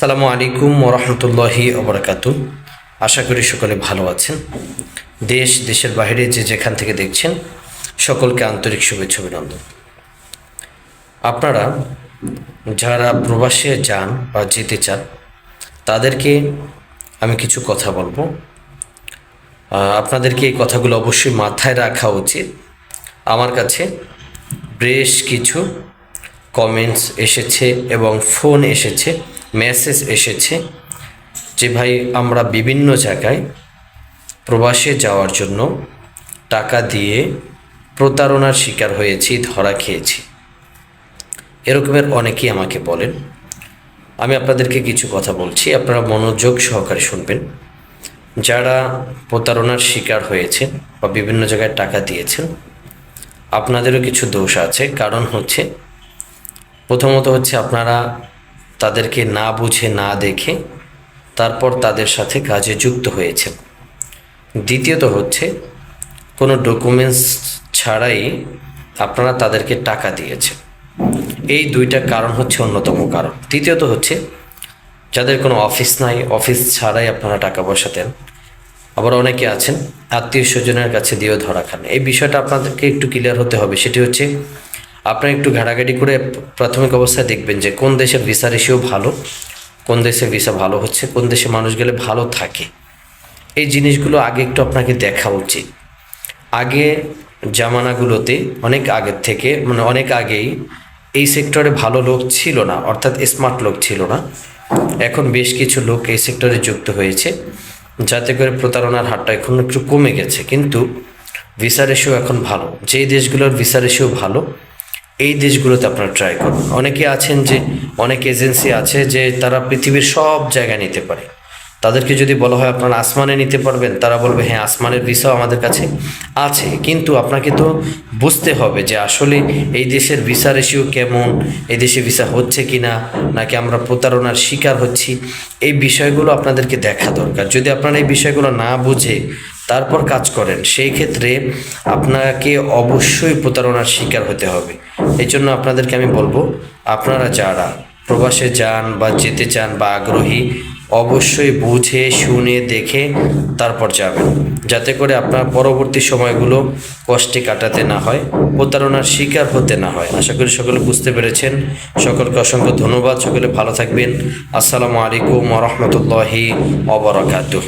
আসসালামু আলাইকুম ওরহমতুল্লাহি ওবরাকাতু আশা করি সকলে ভালো আছেন। দেশ, দেশের বাইরে যে যেখান থেকে দেখছেন, সকলকে আন্তরিক শুভেচ্ছা অভিনন্দন। আপনারা যারা প্রবাসে যান বা যেতে চান, তাদেরকে আমি কিছু কথা বলব। আপনাদেরকে এই কথাগুলো অবশ্যই মাথায় রাখা উচিত। আমার কাছে বেশ কিছু কমেন্টস এসেছে এবং ফোন এসেছে। মেসেজ এসেছে যে ভাই, আমরা বিভিন্ন জায়গায় প্রবাসে যাওয়ার জন্য টাকা দিয়ে প্রতারণার শিকার হয়েছি, ধরা খেয়েছি। এরকমের অনেকেই আমাকে বলেন। আমি আপনাদেরকে কিছু কথা বলছি, আপনারা মনোযোগ সহকারে শুনবেন। যারা প্রতারণার শিকার হয়েছে বা বিভিন্ন জায়গায় টাকা দিয়েছেন, আপনাদেরও কিছু দোষ আছে। কারণ হচ্ছে, প্রথমত হচ্ছে আপনারা তাদেরকে না বুঝে, না দেখে তারপর তাদের সাথে কাজে যুক্ত হয়েছেন। দ্বিতীয়ত হচ্ছে, কোনো ডকুমেন্টস ছাড়াই আপনারা তাদেরকে টাকা দিয়েছেন। এই দুইটা কারণ হচ্ছে অন্যতম কারণ। তৃতীয়ত হচ্ছে, যাদের কোনো অফিস নাই, অফিস ছাড়াই আপনারা টাকা পয়সা দেন। আবার অনেকে আছেন, আত্মীয় স্বজনের কাছে দিয়েও ধরা খান। এই বিষয়টা আপনাদেরকে একটু ক্লিয়ার হতে হবে। সেটি হচ্ছে আপনারা একটু ঘাটাঘাটি করে প্রাথমিক অবস্থায় দেখবেন যে কোন দেশের ভিসা রেশিও ভালো, কোন দেশে ভিসা ভালো হচ্ছে, কোন দেশে মানুষ গেলে ভালো থাকে। এই জিনিসগুলো আগে একটু আপনাকে দেখা উচিত। আগে জামানাগুলোতে অনেক আগের থেকে মানে অনেক আগেই এই সেক্টরে ভালো লোক ছিল না, অর্থাৎ স্মার্ট লোক ছিল না। এখন বেশ কিছু লোক এই সেক্টরে যুক্ত হয়েছে, যাতে করে প্রতারণার হারটা এখন একটু কমে গেছে। কিন্তু ভিসা রেশিও এখন ভালো। যেই দেশগুলোর ভিসা রেশিও ভালো এই দেশগুলোতে আপনারা ট্রাই করুন। অনেকে আছেন যে, অনেক এজেন্সি আছে যে তারা পৃথিবীর সব জায়গায় নিতে পারে। তাদেরকে যদি বলা হয় আপনারা আসমানে নিতে পারবেন, তারা বলবে হ্যাঁ আসমানের ভিসাও আমাদের কাছে আছে। কিন্তু আপনাকে তো বুঝতে হবে যে আসলে এই দেশের ভিসা রেশিও কেমন, এই দেশে ভিসা হচ্ছে কি না নাকি আমরা প্রতারণার শিকার হচ্ছি। এই বিষয়গুলো আপনাদেরকে দেখা দরকার। যদি আপনারা এই বিষয়গুলো না বুঝে তারপর কাজ করেন, সেই ক্ষেত্রে আপনাকে অবশ্যই প্রতারণার শিকার হতে হবে। এই জন্য আপনাদেরকে আমি বলব, আপনারা যারা প্রবাসে যান বা যেতে চান বা আগ্রহী, অবশ্যই বুঝে, শুনে, দেখে তারপর যাবেন। যাতে করে আপনার পরবর্তী সময়গুলো কষ্টে কাটাতে না হয়, প্রতারণার শিকার হতে না হয়। আশা করি সকলে বুঝতে পেরেছেন। সকলকে অসংখ্য ধন্যবাদ। সকলে ভালো থাকবেন। আসসালামু আলাইকুম রহমতুল্লাহি অবরাকাতুহ